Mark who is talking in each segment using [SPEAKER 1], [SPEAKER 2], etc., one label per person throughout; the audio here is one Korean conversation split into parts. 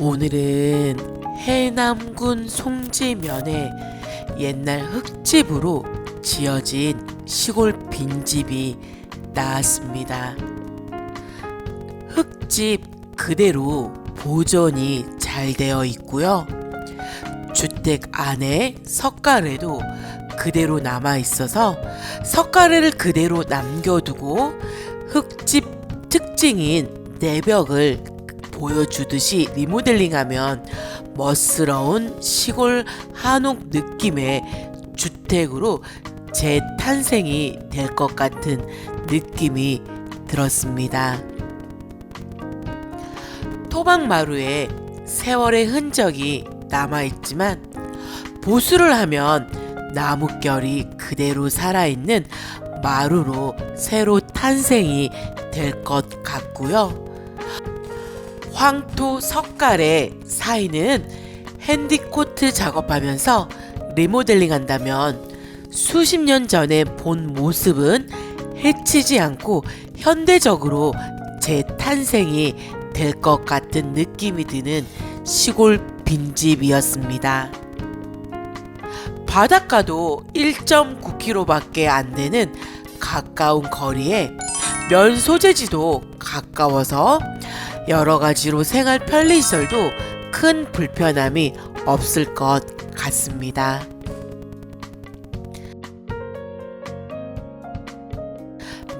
[SPEAKER 1] 오늘은 해남군 송지면에 옛날 흙집으로 지어진 시골 빈집이 나왔습니다. 흙집 그대로 보존이 잘 되어 있고요. 주택 안에 석가래도 그대로 남아 있어서 석가래를 그대로 남겨두고 흙집 특징인 내벽을 보여주듯이 리모델링하면 멋스러운 시골 한옥 느낌의 주택으로 재탄생이 될 것 같은 느낌이 들었습니다. 토막마루에 세월의 흔적이 남아있지만 보수를 하면 나뭇결이 그대로 살아있는 마루로 새로 탄생이 될 것 같고요. 황토 석갈의 사이는 핸디코트 작업하면서 리모델링 한다면 수십 년 전에 본 모습은 해치지 않고 현대적으로 재탄생이 될 것 같은 느낌이 드는 시골 빈집이었습니다. 바닷가도 1.9km밖에 안 되는 가까운 거리에 면 소재지도 가까워서 여러 가지로 생활 편리시설도 큰 불편함이 없을 것 같습니다.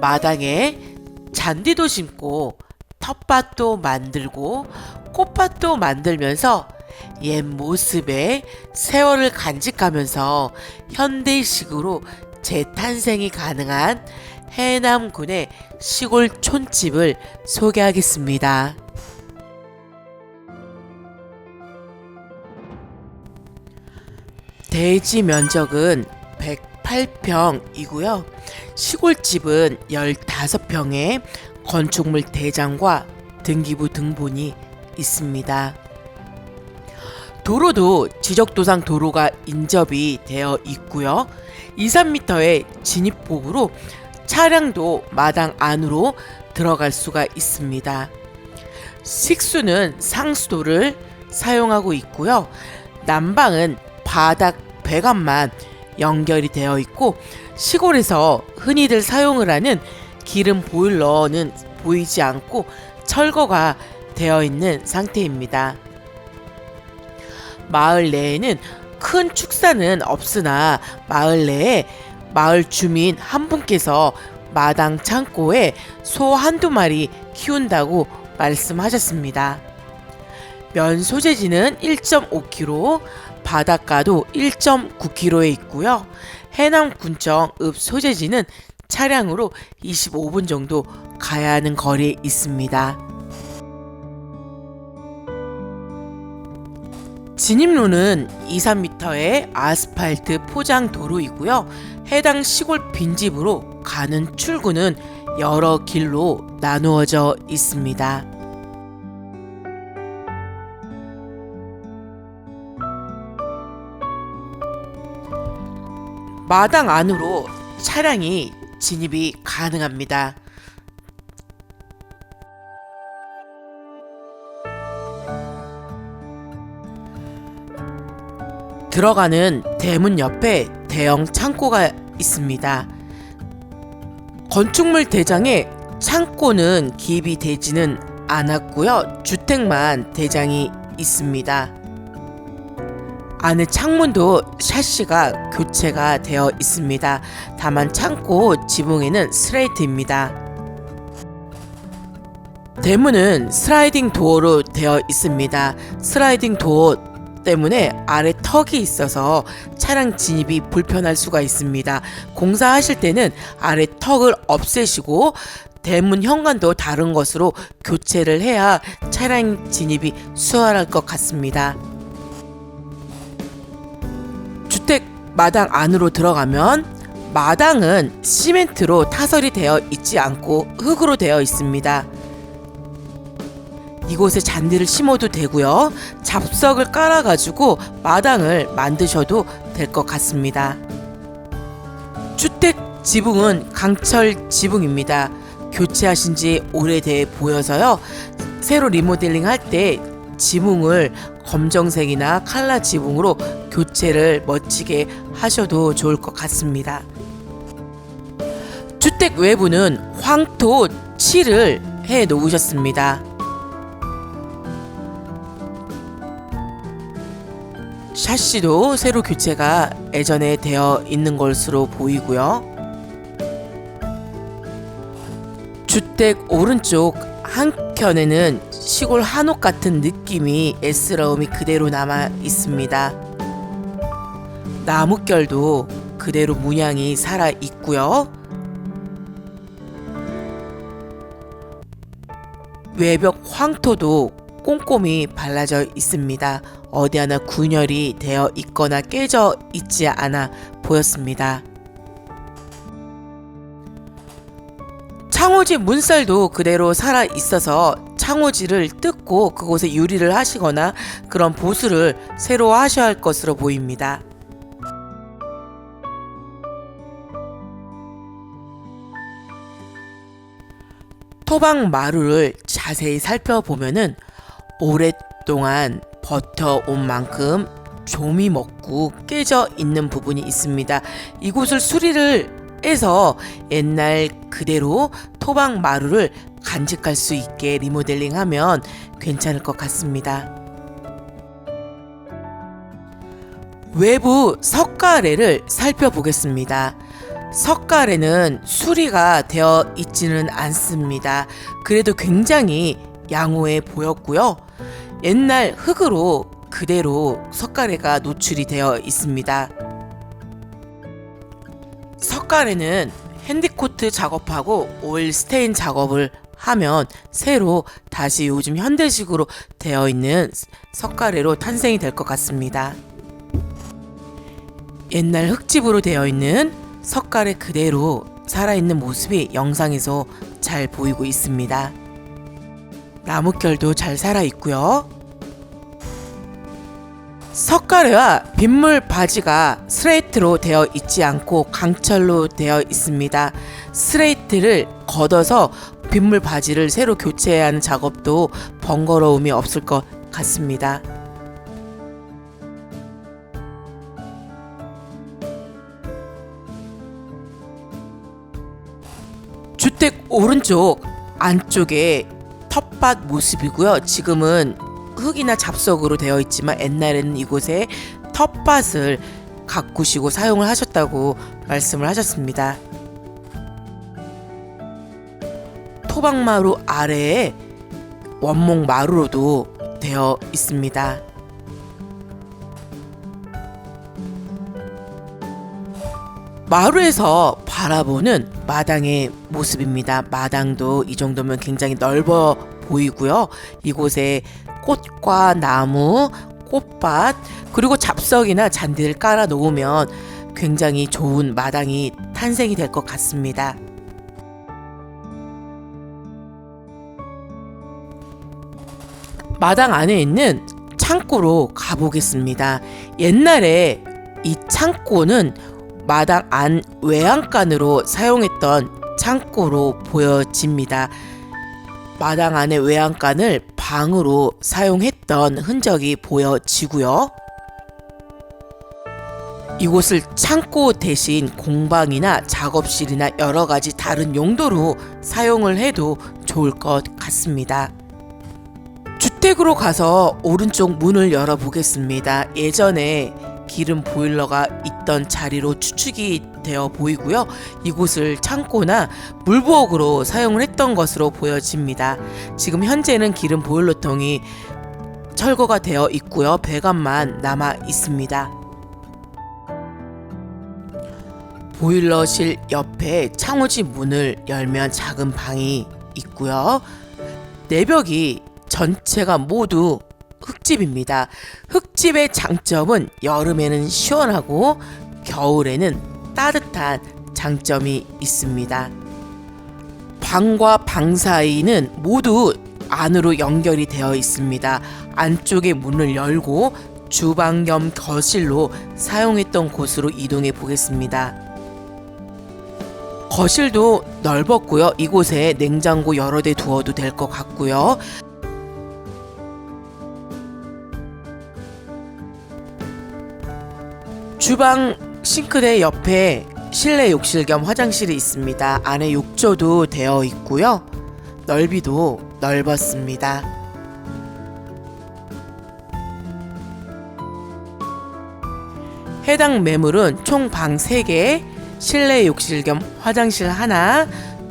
[SPEAKER 1] 마당에 잔디도 심고 텃밭도 만들고 꽃밭도 만들면서 옛 모습에 세월을 간직하면서 현대식으로 재탄생이 가능한 해남군의 시골 촌집을 소개하겠습니다. 대지 면적은 108평이고요. 시골집은 15평에 건축물 대장과 등기부 등본이 있습니다. 도로도 지적도상 도로가 인접이 되어 있고요. 2, 3m의 진입폭으로 차량도 마당 안으로 들어갈 수가 있습니다. 식수는 상수도를 사용하고 있고요. 난방은 바닥 배관만 연결이 되어 있고 시골에서 흔히들 사용을 하는 기름 보일러는 보이지 않고 철거가 되어 있는 상태입니다. 마을 내에는 큰 축사는 없으나 마을 내에 마을 주민 한 분께서 마당 창고에 소 한두 마리 키운다고 말씀하셨습니다. 면 소재지는 1.5kg, 바닷가도 1.9km에 있고요. 해남 군청 읍 소재지는 차량으로 25분 정도 가야 하는 거리에 있습니다. 진입로는 2, 3m의 아스팔트 포장 도로이고요. 해당 시골 빈집으로 가는 출구는 여러 길로 나누어져 있습니다. 마당 안으로 차량이 진입이 가능합니다. 들어가는 대문 옆에 대형 창고가 있습니다. 건축물 대장에 창고는 기입이 되지는 않았고요. 주택만 대장이 있습니다. 안에 창문도 샤시가 교체가 되어 있습니다. 다만 창고 지붕에는 스레이트입니다. 대문은 슬라이딩 도어로 되어 있습니다. 슬라이딩 도어 때문에 아래 턱이 있어서 차량 진입이 불편할 수가 있습니다. 공사하실 때는 아래 턱을 없애시고 대문 현관도 다른 것으로 교체를 해야 차량 진입이 수월할 것 같습니다. 주택 마당 안으로 들어가면 마당은 시멘트로 타설이 되어 있지 않고 흙으로 되어 있습니다. 이곳에 잔디를 심어도 되고요. 잡석을 깔아가지고 마당을 만드셔도 될 것 같습니다. 주택 지붕은 강철 지붕입니다. 교체하신 지 오래돼 보여서요. 새로 리모델링 할 때 지붕을 검정색이나 칼라 지붕으로 교체를 멋지게 하셔도 좋을 것 같습니다. 주택 외부는 황토 칠을 해 놓으셨습니다. 샤시도 새로 교체가 예전에 되어 있는 것으로 보이고요. 주택 오른쪽 한켠에는 시골 한옥 같은 느낌이 에스러움이 그대로 남아 있습니다. 나뭇결도 그대로 문양이 살아 있고요. 외벽 황토도 꼼꼼히 발라져 있습니다. 어디 하나 균열이 되어 있거나 깨져 있지 않아 보였습니다. 창호지 문살도 그대로 살아 있어서 창호지를 뜯고 그곳에 유리를 하시거나 그런 보수를 새로 하셔야 할 것으로 보입니다. 토박 마루를 자세히 살펴보면은 오랫동안 버텨온 만큼 좀이 먹고 깨져 있는 부분이 있습니다. 이곳을 수리를 해서 옛날 그대로 토박 마루를 간직할 수 있게 리모델링 하면 괜찮을 것 같습니다. 외부 석가래를 살펴보겠습니다. 석가래는 수리가 되어 있지는 않습니다. 그래도 굉장히 양호해 보였고요. 옛날 흙으로 그대로 석가래가 노출이 되어 있습니다. 석가래는 핸디코트 작업하고 오일 스테인 작업을 하면 새로 다시 요즘 현대식으로 되어 있는 석가래로 탄생이 될 것 같습니다. 옛날 흙집으로 되어 있는 석가래 그대로 살아있는 모습이 영상에서 잘 보이고 있습니다. 나뭇결도 잘 살아있고요. 석가래와 빗물 바지가 스레이트로 되어 있지 않고 강철로 되어 있습니다. 스레이트를 걷어서 빗물 바지를 새로 교체해야 하는 작업도 번거로움이 없을 것 같습니다. 주택 오른쪽 안쪽에 텃밭 모습이고요. 지금은 흙이나 잡석으로 되어 있지만 옛날에는 이곳에 텃밭을 가꾸시고 사용을 하셨다고 말씀을 하셨습니다. 토박마루 아래에 원목 마루로도 되어 있습니다. 마루에서 바라보는 마당의 모습입니다. 마당도 이 정도면 굉장히 넓어 보이고요. 이곳에 꽃과 나무, 꽃밭, 그리고 잡석이나 잔디를 깔아 놓으면 굉장히 좋은 마당이 탄생이 될 것 같습니다. 마당 안에 있는 창고로 가보겠습니다. 옛날에 이 창고는 마당 안 외양간으로 사용했던 창고로 보여집니다. 마당 안의 외양간을 방으로 사용했던 흔적이 보여지고요. 이곳을 창고 대신 공방이나 작업실이나 여러 가지 다른 용도로 사용을 해도 좋을 것 같습니다. 주택으로 가서 오른쪽 문을 열어보겠습니다. 예전에 기름 보일러가 있던 자리로 추측이 되어 보이고요. 이곳을 창고나 물부엌으로 사용을 했던 것으로 보여집니다. 지금 현재는 기름 보일러통이 철거가 되어 있고요. 배관만 남아 있습니다. 보일러실 옆에 창호지 문을 열면 작은 방이 있고요. 내벽이 전체가 모두 흙집입니다. 흙집의 장점은 여름에는 시원하고 겨울에는 따뜻한 장점이 있습니다. 방과 방 사이는 모두 안으로 연결이 되어 있습니다. 안쪽의 문을 열고 주방 겸 거실로 사용했던 곳으로 이동해 보겠습니다. 거실도 넓었고요. 이곳에 냉장고 여러 대 두어도 될 것 같고요. 주방 싱크대 옆에 실내 욕실 겸 화장실이 있습니다. 안에 욕조도 되어 있고요. 넓이도 넓었습니다. 해당 매물은 총 방 3개, 실내 욕실 겸 화장실 하나,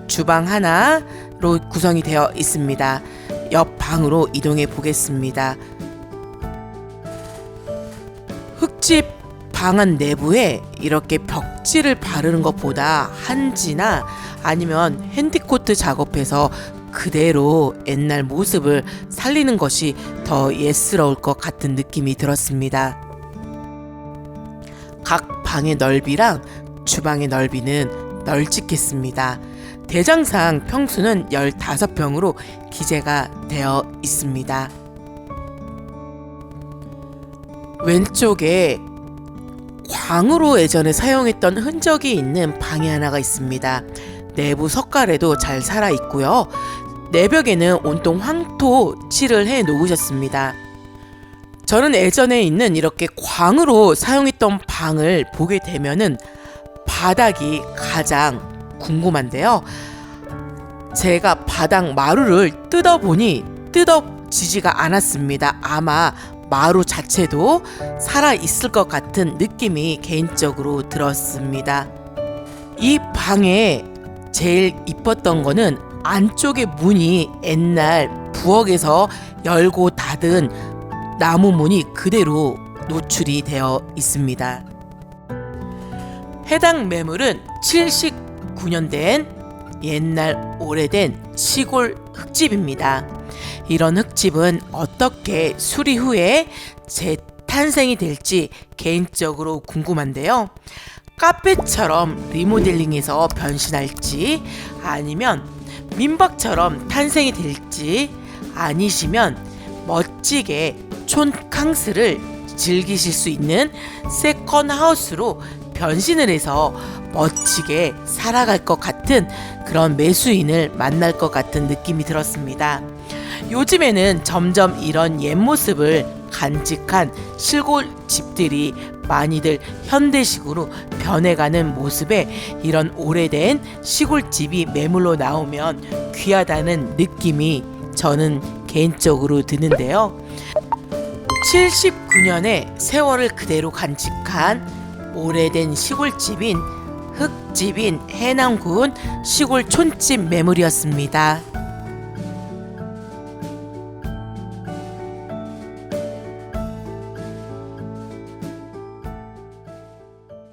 [SPEAKER 1] 주방 하나로 구성이 되어 있습니다. 옆 방으로 이동해 보겠습니다. 흙집 방안 내부에 이렇게 벽지를 바르는 것보다 한지나 아니면 핸디코트 작업해서 그대로 옛날 모습을 살리는 것이 더 예스러울 것 같은 느낌이 들었습니다. 각 방의 넓이랑 주방의 넓이는 널찍했습니다. 대장상 평수는 15평으로 기재가 되어 있습니다. 왼쪽에 광으로 예전에 사용했던 흔적이 있는 방이 하나가 있습니다. 내부 석가래도 잘 살아 있고요. 내벽에는 온통 황토 칠을 해 놓으셨습니다. 저는 예전에 있는 이렇게 광으로 사용했던 방을 보게 되면은 바닥이 가장 궁금한데요. 제가 바닥 마루를 뜯어보니 뜯어지지가 않았습니다. 아마 마루 자체도 살아 있을 것 같은 느낌이 개인적으로 들었습니다. 이 방에 제일 이뻤던 거는 안쪽에 문이 옛날 부엌에서 열고 닫은 나무 문이 그대로 노출이 되어 있습니다. 해당 매물은 79년 된 옛날 오래된 시골 흙집입니다. 이런 흙집은 어떻게 수리 후에 재탄생이 될지 개인적으로 궁금한데요. 카페처럼 리모델링해서 변신할지 아니면 민박처럼 탄생이 될지 아니시면 멋지게 촌캉스를 즐기실 수 있는 세컨 하우스로 변신을 해서 멋지게 살아갈 것 같은 그런 매수인을 만날 것 같은 느낌이 들었습니다. 요즘에는 점점 이런 옛 모습을 간직한 시골 집들이 많이들 현대식으로 변해가는 모습에 이런 오래된 시골집이 매물로 나오면 귀하다는 느낌이 저는 개인적으로 드는데요. 79년의 세월을 그대로 간직한 오래된 시골집인 흙집인 해남군 시골 촌집 매물이었습니다.